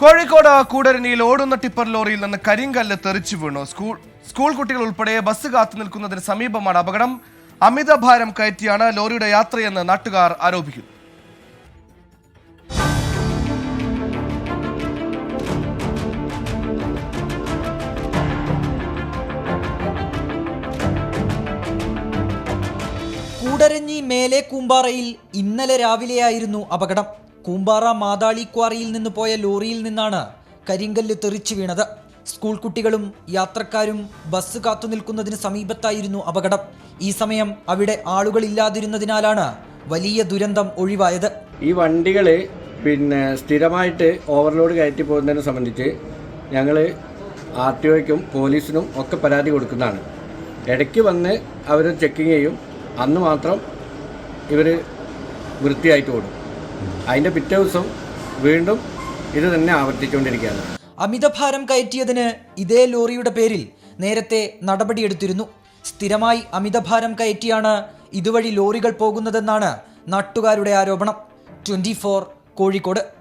കോഴിക്കോട് കൂടരണിയിൽ ഓടുന്ന ടിപ്പർ ലോറിയിൽ നിന്ന് കരിങ്കല്ല് തെറിച്ചു വീണു. സ്കൂൾ സ്കൂൾ കുട്ടികൾ ഉൾപ്പെടെ ബസ് കാത്തു നിൽക്കുന്നതിന് സമീപമാണ് അപകടം. അമിത ഭാരം കയറ്റിയാണ് ലോറിയുടെ യാത്രയെന്ന് നാട്ടുകാർ ആരോപിക്കുന്നു. കൂടരഞ്ഞി മേലെ കൂമ്പാറയിൽ ഇന്നലെ രാവിലെയായിരുന്നു അപകടം. കൂമ്പാറ മാതാളി ക്വാറിയിൽ നിന്ന് പോയ ലോറിയിൽ നിന്നാണ് കരിങ്കല്ല് തെറിച്ചു വീണത്. സ്കൂൾ കുട്ടികളും യാത്രക്കാരും ബസ് കാത്തു നിൽക്കുന്നതിന് സമീപത്തായിരുന്നു അപകടം. ഈ സമയം അവിടെ ആളുകളില്ലാതിരുന്നതിനാലാണ് വലിയ ദുരന്തം ഒഴിവായത്. ഈ വണ്ടികൾ പിന്നെ സ്ഥിരമായിട്ട് ഓവർലോഡ് കയറ്റി പോകുന്നതിനെ സംബന്ധിച്ച് ഞങ്ങൾ ആർ ടി ഒയ്ക്കും പോലീസിനും ഒക്കെ പരാതി കൊടുക്കുന്നതാണ്. ഇടയ്ക്ക് വന്ന് അവർ ചെക്കിങ് ചെയ്യും. അന്ന് മാത്രം ഇവർ വൃത്തിയായിട്ട് ഓടും. അതിന്റെ പിറ്റേ ദിവസം വീണ്ടും ഇത് തന്നെ ആവർത്തിച്ചുകൊണ്ടിരിക്കുകയാണ്. അമിതഭാരം കയറ്റിയതിന് ഇതേ ലോറിയുടെ പേരിൽ നേരത്തെ നടപടിയെടുത്തിരുന്നു. സ്ഥിരമായി അമിതഭാരം കയറ്റിയാണ് ഇതുവഴി ലോറികൾ പോകുന്നതെന്നാണ് നാട്ടുകാരുടെ ആരോപണം. ട്വന്റി കോഴിക്കോട്.